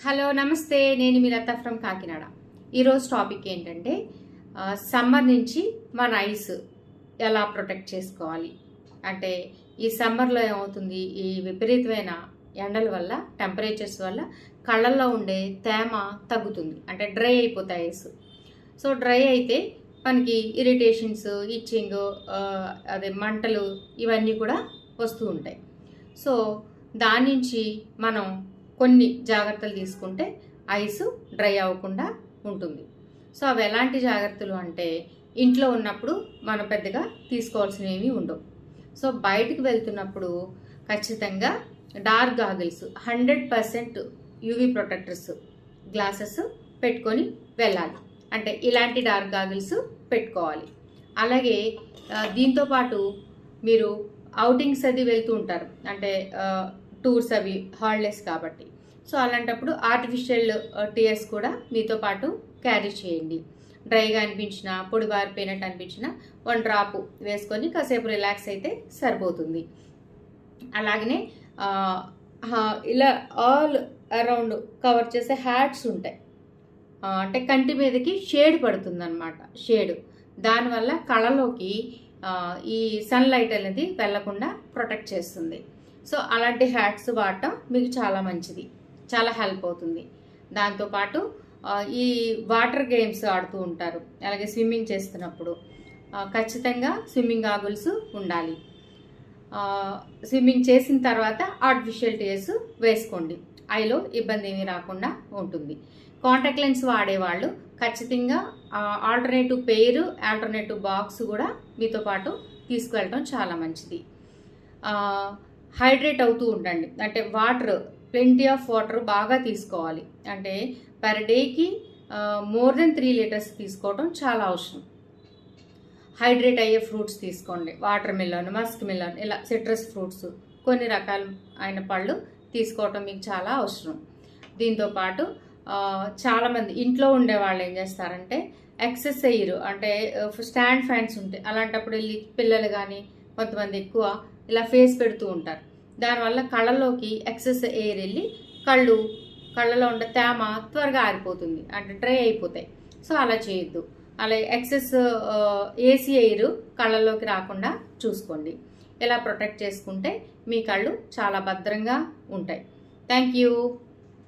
Hello నమస్తే. నేను మీ లత from Kakinada. ఈరోజు టాపిక్ ఏంటంటే సమ్మర్ నుంచి మన ఐస్ ఎలా ప్రొటెక్ట్ చేసుకోవాలి? అంటే ఈ సమ్మర్లో ఏమవుతుంది? ఈ విపరీతమైన ఎండల వల్ల టెంపరేచర్స్ వల్ల కళ్ళల్లో ఉండే తేమ తగ్గుతుంది. అంటే డ్రై అయిపోతాయి ఐస్. సో డ్రై అయితే మనకి ఇరిటేషన్స్ ఇచ్చింగ్ అదే మంటలు ఇవన్నీ కూడా వస్తూ ఉంటాయి. సో దాని నుంచి మనం కొన్ని జాగ్రత్తలు తీసుకుంటే ఐస్ డ్రై అవ్వకుండా ఉంటుంది. సో అవి ఎలాంటి జాగ్రత్తలు అంటే ఇంట్లో ఉన్నప్పుడు మనం పెద్దగా తీసుకోవాల్సినవి ఉండవు. సో బయటికి వెళ్తున్నప్పుడు ఖచ్చితంగా dark goggles hundred percent UV protectors glasses పెట్టుకొని వెళ్ళాలి. అంటే ఇలాంటి డార్క్ గాగిల్స్ పెట్టుకోవాలి. అలాగే దీంతోపాటు దీంతో పాటు మీరు అవుటింగ్స్ అది వెళ్తూ ఉంటారు. అంటే టూర్స్ అవి హాలిడేస్ కాబట్టి. సో అలాంటప్పుడు ఆర్టిఫిషియల్ టీయర్స్ కూడా మీతో పాటు క్యారీ చేయండి. డ్రైగా అనిపించినా పొడి బారిపోయినట్టు అనిపించినా వన్ డ్రాప్ వేసుకొని కాసేపు రిలాక్స్ అయితే సరిపోతుంది. అలాగనే ఇలా ఆల్ అరౌండ్ కవర్ చేసే హ్యాట్స్ ఉంటాయి. అంటే కంటి మీదకి షేడ్ పడుతుంది అనమాట షేడ్. దానివల్ల కళలోకి ఈ సన్లైట్ అనేది వెళ్ళకుండా ప్రొటెక్ట్ చేస్తుంది. సో అలాంటి హ్యాట్స్ వాడటం మీకు చాలా మంచిది. చాలా హెల్ప్ అవుతుంది. దాంతోపాటు ఈ వాటర్ గేమ్స్ ఆడుతూ ఉంటారు. అలాగే స్విమ్మింగ్ చేస్తున్నప్పుడు ఖచ్చితంగా స్విమ్మింగ్ గాగుల్స్ ఉండాలి. స్విమ్మింగ్ చేసిన తర్వాత ఆర్టిఫిషియల్ టేస్ వేసుకోండి. ఐలో ఇబ్బంది ఏమీ రాకుండా ఉంటుంది. కాంటాక్ట్ లెన్స్ వాడేవాళ్ళు ఖచ్చితంగా ఆల్టర్నేటివ్ పేరు ఆల్టర్నేటివ్ బాక్స్ కూడా మీతో పాటు తీసుకువెళ్ళడం చాలా మంచిది. హైడ్రేట్ అవుతూ ఉండండి. అంటే వాటర్ ప్లెంటీ ఆఫ్ వాటర్ బాగా తీసుకోవాలి. అంటే పర్ డేకి మోర్ దెన్ త్రీ లీటర్స్ తీసుకోవడం చాలా అవసరం. హైడ్రేట్ అయ్యే ఫ్రూట్స్ తీసుకోండి. వాటర్ మిల్లన్ మస్క్ మిలన్ ఇలా సిట్రస్ ఫ్రూట్స్ కొన్ని రకాల అయిన పళ్ళు తీసుకోవటం మీకు చాలా అవసరం. దీంతో పాటు చాలామంది ఇంట్లో ఉండే వాళ్ళు ఏం చేస్తారంటే ఎక్సెస్ ఎయిర్ అంటే స్టాండ్ ఫ్యాన్స్ ఉంటాయి. అలాంటప్పుడు వెళ్ళి పిల్లలు కానీ కొంతమంది ఎక్కువ ఇలా ఫేస్ పెడుతూ ఉంటారు. దానివల్ల కళ్ళలోకి ఎక్సెస్ ఎయిర్ వెళ్ళి కళ్ళు కళ్ళలో ఉండే తేమ త్వరగా ఆరిపోతుంది. అంటే డ్రై అయిపోతాయి. సో అలా చేయొద్దు. అలా ఎక్సెస్ ఏసీ ఎయిర్ కళ్ళలోకి రాకుండా చూసుకోండి. ఇలా ప్రొటెక్ట్ చేసుకుంటే మీ కళ్ళు చాలా భద్రంగా ఉంటాయి. Thank you